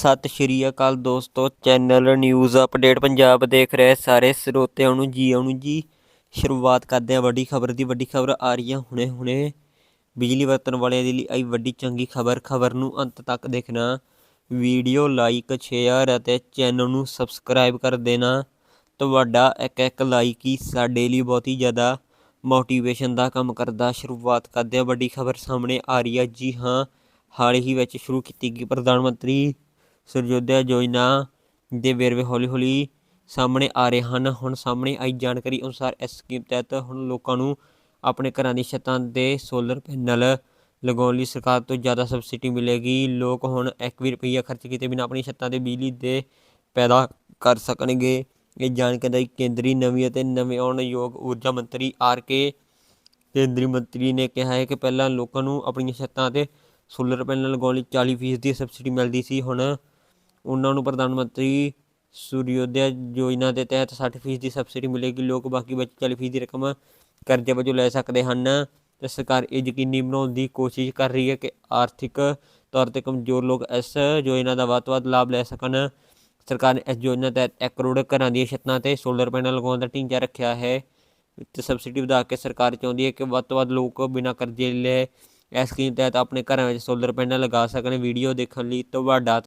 ਸਤਿ ਸ਼੍ਰੀ ਅਕਾਲ ਦੋਸਤੋ, channel news update Punjab ਦੇਖ ਰਹੇ ਸਾਰੇ ਸਰੋਤਿਆਂ ਨੂੰ ਜੀ ਆਉਣ ਜੀ। ਸ਼ੁਰੂਆਤ ਕਰਦੇ ਹਾਂ ਵੱਡੀ ਖਬਰ ਦੀ, ਵੱਡੀ ਖਬਰ ਆ ਰਹੀ ਹੈ ਹੁਣੇ ਹੁਣੇ। ਬਿਜਲੀ ਵਰਤਣ ਵਾਲਿਆਂ ਦੇ ਲਈ ਆਈ ਵੱਡੀ ਚੰਗੀ ਖਬਰ ਖਬਰ ਨੂੰ ਅੰਤ ਤੱਕ ਦੇਖਣਾ। ਵੀਡੀਓ ਲਾਈਕ, ਸ਼ੇਅਰ ਅਤੇ ਚੈਨਲ ਨੂੰ ਸਬਸਕ੍ਰਾਈਬ ਕਰ ਦੇਣਾ। ਤੁਹਾਡਾ ਇੱਕ ਇੱਕ ਲਾਈਕ ਹੀ ਸਾਡੇ ਲਈ ਬਹੁਤ ਹੀ ਜ਼ਿਆਦਾ ਮੋਟੀਵੇਸ਼ਨ ਦਾ ਕੰਮ ਕਰਦਾ। ਸ਼ੁਰੂਆਤ ਕਰਦੇ ਹਾਂ ਵੱਡੀ ਖਬਰ ਸਾਹਮਣੇ ਆ ਰਹੀ ਹੈ। ਜੀ ਹਾਂ, ਹਾਲ ਹੀ ਵਿੱਚ ਸ਼ੁਰੂ ਕੀਤੀ ਗਈ ਪ੍ਰਧਾਨ ਮੰਤਰੀ ਸਰਯੋਦਿਆ ਯੋਜਨਾ ਦੇ ਵੇਰਵੇ ਹੌਲੀ ਹੌਲੀ ਸਾਹਮਣੇ ਆ ਰਹੇ ਹਨ, ਹੁਣ ਸਾਹਮਣੇ ਆਈ ਜਾਣਕਾਰੀ ਅਨੁਸਾਰ ਇਸ ਸਕੀਮ ਤਹਿਤ ਹੁਣ ਲੋਕਾਂ ਨੂੰ ਆਪਣੇ ਘਰਾਂ ਦੀ ਛੱਤਾਂ ਤੇ ਸੋਲਰ ਪੈਨਲ ਲਗਾਉਣ ਲਈ ਸਰਕਾਰ ਤੋਂ ਜ਼ਿਆਦਾ ਸਬਸਿਡੀ ਮਿਲੇਗੀ। ਲੋਕ ਹੁਣ 1 ਵੀ ਰੁਪਈਆ ਖਰਚ ਕੀਤੇ ਬਿਨਾਂ ਆਪਣੀ ਛੱਤਾਂ ਤੇ ਬਿਜਲੀ ਦੇ ਪੈਦਾ ਕਰ ਸਕਣਗੇ। ਇਹ ਜਾਣਕਾਰੀ ਕੇਂਦਰੀ ਨਵੀਂ ਅਤੇ ਨਵਿਆਉਣਯੋਗ ਊਰਜਾ ਮੰਤਰੀ ਆਰ ਕੇ ਕੇਂਦਰੀ ਮੰਤਰੀ ਨੇ ਕਿਹਾ ਹੈ ਕਿ ਪਹਿਲਾਂ ਲੋਕਾਂ ਨੂੰ ਆਪਣੀਆਂ ਛੱਤਾਂ ਤੇ ਸੋਲਰ ਪੈਨਲ ਲਗਾਉਣ ਲਈ 40% ਦੀ ਸਬਸਿਡੀ ਮਿਲਦੀ ਸੀ, ਹੁਣ ਉਹਨਾਂ ਨੂੰ ਪ੍ਰਧਾਨ ਮੰਤਰੀ ਸੂਰਯੋਦਿਆ ਯੋਜਨਾ ਦੇ ਤਹਿਤ 60% ਦੀ ਸਬਸਿਡੀ ਮਿਲੇਗੀ। ਲੋਕ ਬਾਕੀ ਬਚ 40% ਦੀ ਰਕਮ ਕਰਜ਼ੇ ਵਜੋਂ ਲੈ ਸਕਦੇ ਹਨ। ਤੇ ਸਰਕਾਰ ਇਹ ਯਕੀਨੀ ਬਣਾਉਣ ਦੀ ਕੋਸ਼ਿਸ਼ ਕਰ ਰਹੀ ਹੈ ਕਿ ਆਰਥਿਕ ਤੌਰ ਤੇ ਕਮਜ਼ੋਰ ਲੋਕ ਇਸ ਯੋਜਨਾ ਦਾ ਵੱਧ ਤੋਂ ਵੱਧ ਲਾਭ ਲੈ ਸਕਣ। ਸਰਕਾਰ ਨੇ ਇਸ ਯੋਜਨਾ ਤਹਿਤ 1 ਕਰੋੜ ਘਰਾਂ ਦੀਆਂ ਛੱਤਾਂ ਤੇ ਸੋਲਰ ਪੈਨਲ ਲਗਾਉਣ ਦਾ ਟੀਚਾ ਰੱਖਿਆ ਹੈ। ਤੇ ਸਬਸਿਡੀ ਵਧਾ ਕੇ ਸਰਕਾਰ ਚਾਹੁੰਦੀ ਹੈ ਕਿ ਵੱਧ ਤੋਂ ਵੱਧ ਲੋਕ ਬਿਨਾਂ ਕਰਜ਼ੇ ਲਏ ਇਸ ਸਕੀਮ ਤਹਿਤ ਆਪਣੇ ਘਰਾਂ ਵਿੱਚ ਸੋਲਰ ਪੈਨਲ ਲਗਾ ਸਕਣ। ਵੀਡੀਓ ਦੇਖਣ ਲਈ ਤੁਹਾਡਾ